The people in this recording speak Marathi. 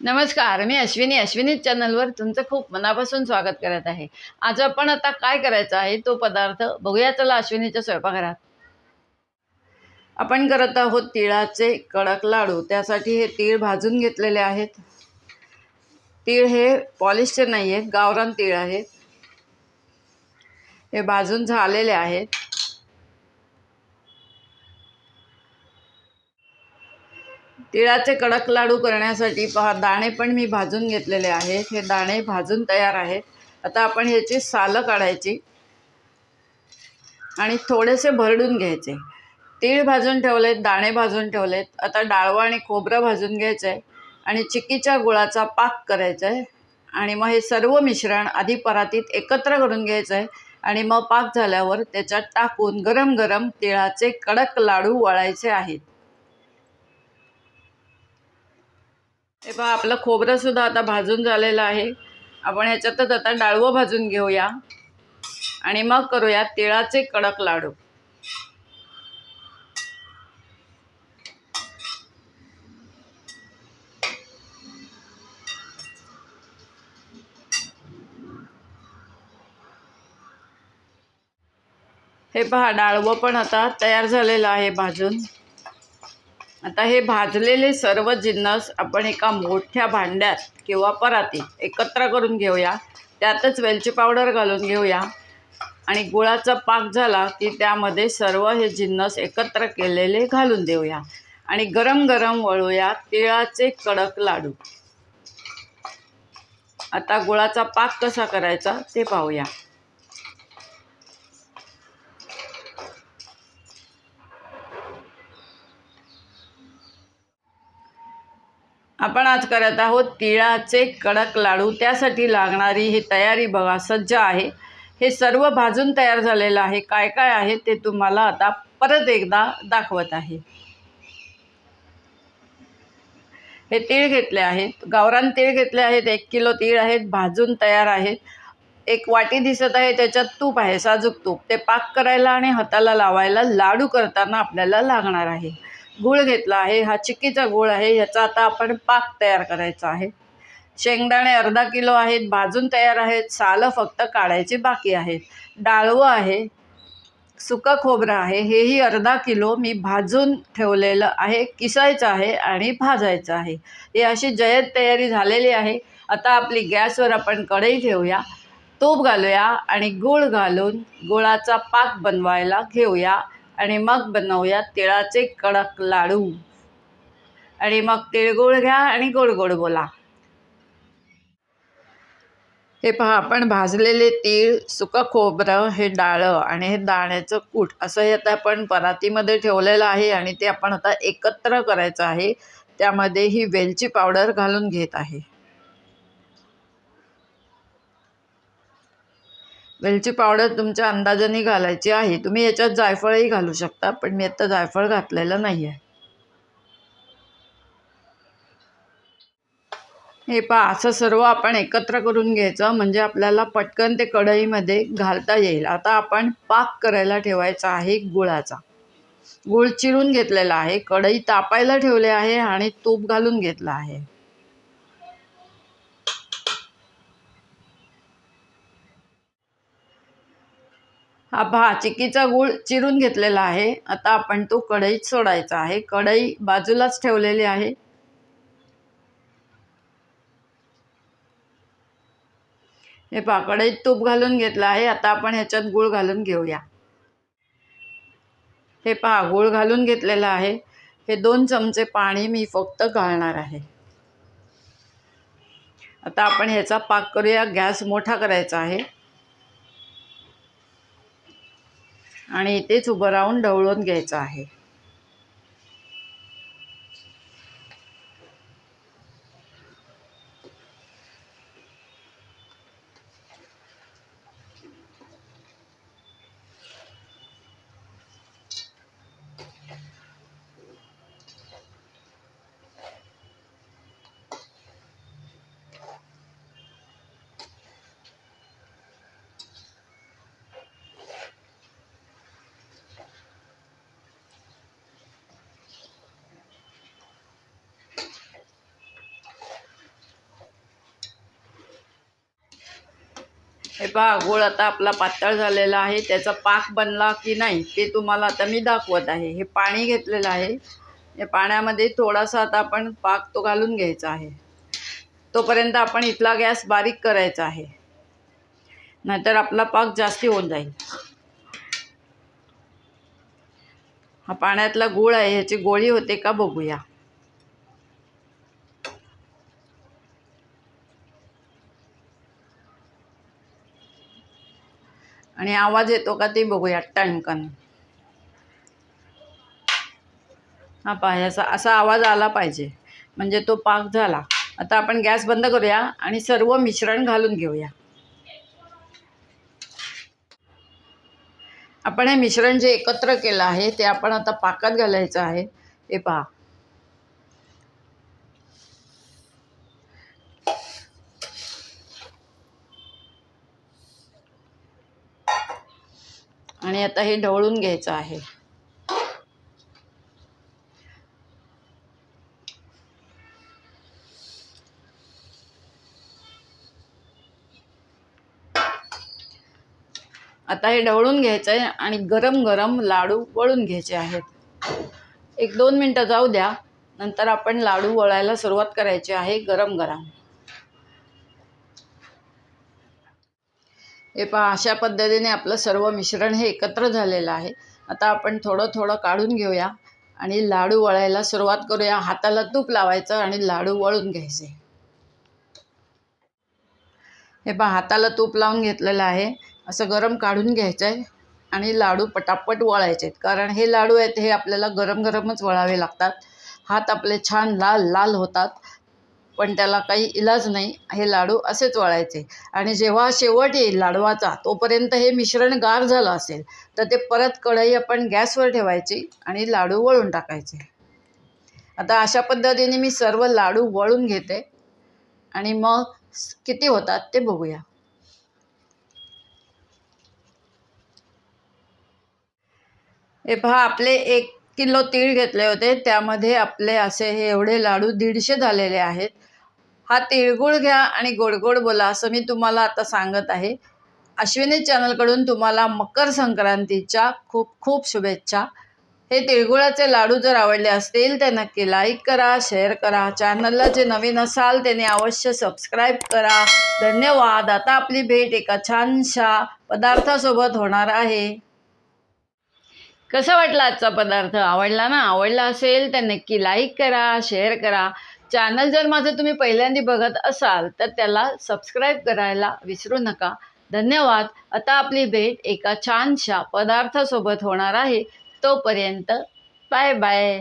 नमस्कार मी अश्विनी. अश्विनी चॅनलवर तुमचं खूप मनापासून स्वागत करत आहे. आज आपण आता काय करायचं आहे तो पदार्थ बघूया. चला अश्विनीच्या स्वयंपाकघरात. आपण करत आहोत तिळाचे कडक लाडू. त्यासाठी हे तीळ भाजून घेतलेले आहेत. तीळ हे पॉलिशचे नाही आहेत गावरान तीळ आहेत हे भाजून झालेले आहेत. तिळाचे कडक लाडू करण्यासाठी पहा दाणे पण मी भाजून घेतलेले आहेत. हे दाणे भाजून तयार आहेत. आता आपण ह्याची सालं काढायची आणि थोडेसे भरडून घ्यायचे. तीळ भाजून ठेवलेत दाणे भाजून ठेवलेत. आता डाळवा आणि खोबरं भाजून घ्यायचं आहे आणि चिकीच्या गुळाचा पाक करायचा आहे आणि मग हे सर्व मिश्रण आधी परातीत एकत्र करून घ्यायचं आहे आणि मग पाक झाल्यावर त्याच्यात टाकून गरम गरम तिळाचे कडक लाडू वळायचे आहेत. हे पहा आपलं खोबरं सुद्धा आता भाजून झालेलं आहे. आपण ह्याच्यातच आता डाळवं भाजून घेऊया. आणि मग करूया तिळाचे कडक लाडू. हे पहा डाळवं पण आता तयार झालेलं आहे भाजून. आता हे भाजलेले सर्व जिन्नस आपण एका मोठ्या भांड्यात किंवा परातीत एकत्र करून घेऊया. त्यातच वेलची पावडर घालून घेऊया. आणि गुळाचा पाक झाला की त्यामध्ये सर्व हे जिन्नस एकत्र केलेले घालून देऊया. आणि गरम गरम वळूया तिळाचे कडक लाडू. आता गुळाचा पाक कसा करायचा ते पाहूया. आपण आज करत आहोत तिळाचे कडक लाडू. त्यासाठी लागणारी ही तयारी बघा सज्ज आहे. हे सर्व भाजून तयार झालेलं आहे. काय काय आहे ते तुम्हाला आता परत एकदा दाखवत आहे. हे तीळ घेतले आहेत. गावरान तीळ घेतले आहेत. एक किलो तीळ आहेत. भाजून तयार आहेत. एक वाटी दिसत आहे. त्याच्यात तूप आहे साजूक तूप. ते पाक करायला आणि हाताला लावायला लाडू करताना आपल्याला लागणार आहे. गूळ घेतला आहे हा चिक्कीचा गूळ आहे ह्याचा आता आपण पाक तयार करायचा आहे. शेंगदाणे अर्धा किलो आहेत भाजून तयार आहेत सालं फक्त काढायची बाकी आहेत. डाळवं आहे सुकं खोबरं आहे हेही अर्धा किलो मी भाजून ठेवलेलं आहे किसायचं आहे आणि भाजायचं आहे. ही अशी जयत तयारी झालेली आहे. आता आपली गॅसवर आपण कढई ठेवूया तूप घालूया आणि गूळ घालून गुळाचा पाक बनवायला घेऊया. आणि मग बनवूया तिळाचे कडक लाडू. आणि मग तिळगुळ घ्या आणि गोड गोड बोला. हे पहा आपण भाजलेले तीळ सुकं खोबरं हे डाळं आणि हे दाण्याचं कूट असं हे आता आपण परातीमध्ये ठेवलेलं आहे आणि ते आपण आता एकत्र करायचं आहे. त्यामध्ये ही वेलची पावडर घालून घेत आहे. वेलची पावडर तुमच्या अंदाजाने घालायची आहे. तुम्ही याच्यात जायफळही घालू शकता पण मी आता जायफळ घातलेलं नाही आहे हे पहा असं सर्व आपण एकत्र करून घ्यायचं म्हणजे आपल्याला पटकन ते कढईमध्ये घालता येईल. आता आपण पाक करायला ठेवायचा आहे गुळाचा. गुळ चिरून घेतलेला आहे. कढई तापायला ठेवले आहे आणि तूप घालून घेतलं आहे. हा पहा चिकीचा गूळ चिरून घेतलेला आहे. आता आपण तो कढईत सोडायचा आहे. कढई बाजूलाच ठेवलेली आहे. हे पहा कढईत तूप घालून घेतलं आहे. आता आपण ह्याच्यात गूळ घालून घेऊया. हे पहा गूळ घालून घेतलेलं आहे. हे दोन चमचे पाणी मी फक्त घालणार आहे. आता आपण ह्याचा पाक करूया. गॅस मोठा करायचा आहे. आणि इथेच उभं राहून ढवळून घ्यायचं आहे. हे पहा गूळ आता आपला पातळ झालेला आहे त्याचा पाक बनला की नाही ते तुम्हाला आता मी दाखवत आहे. हे पाणी घेतलेलं आहे. या पाण्यामध्ये थोडासा आता आपण पाक तो घालून घ्यायचा आहे. तोपर्यंत आपण इथला गॅस बारीक करायचा आहे. नाहीतर आपला पाक जास्ती होऊन जाईल. हा पाण्यातला गूळ आहे ह्याची गोळी होते का बघूया. आणि आवाज येतो का ते बघूया टँकन हा पहा असा असा आवाज आला पाहिजे. म्हणजे तो पाक झाला. आता आपण गॅस बंद करूया आणि सर्व मिश्रण घालून घेऊया. आपण हे मिश्रण जे एकत्र केलं आहे ते आपण आता पाकात घालायचं आहे. हे पहा आणि आता हे ढवळून घ्यायचं आहे. आता हे ढवळून घ्यायचं आहे आणि गरम गरम लाडू वळून घ्यायचे आहेत. एक दोन मिनटं जाऊ द्या नंतर आपण लाडू वळायला सुरुवात करायची आहे गरम गरम. हे पहा अशा पद्धतीने आपलं सर्व मिश्रण हे एकत्र झालेलं आहे. आता आपण थोडं थोडं काढून घेऊया आणि लाडू वळायला सुरुवात करूया. हाताला तूप लावायचं आणि लाडू वळून घ्यायचे. हे पहा हाताला तूप लावून घेतलेलं आहे. असं गरम काढून घ्यायचं आहे आणि लाडू पटापट वळायचे आहेत कारण हे लाडू आहेत हे आपल्याला गरम गरमच वळावे लागतात. हात आपले छान लाल लाल होतात. पण त्याला काही इलाज नाही हे लाडू असेच वळायचे. आणि जेव्हा शेवट येईल लाडवाचा तोपर्यंत हे मिश्रण गार झालं असेल तर ते परत कढई आपण गॅसवर ठेवायची आणि लाडू वळून टाकायचे. आता अशा पद्धतीने मी सर्व लाडू वळून घेते. आणि मग किती होतात ते बघूया. हे पहा आपले एक किलो तीळ घेतले होते. त्यामध्ये आपले असे हे एवढे लाडू दीडशे झालेले आहेत. हा तिळगुळ घ्या आणि गोड गोड बोला असं मी तुम्हाला आता सांगत आहे. अश्विनी चॅनलकडून तुम्हाला मकर संक्रांतीच्या खूप खूप शुभेच्छा. हे तिळगुळाचे लाडू जर आवडले असतील तर नक्की लाईक करा शेअर करा. चॅनलला जे नवीन असाल त्याने अवश्य सबस्क्राईब करा. धन्यवाद. आता आपली भेट एका छानशा पदार्थासोबत होणार आहे. कसा वाटला आजचा पदार्थ? आवडला ना? आवडला असेल तर नक्की लाईक करा शेअर करा. चॅनल जर माझं तुम्ही पहिल्यांदा बघत असाल तर त्याला सबस्क्राईब करायला विसरू नका. धन्यवाद. आता आपली भेट एका छानशा पदार्थासोबत होणार आहे. तोपर्यंत बाय बाय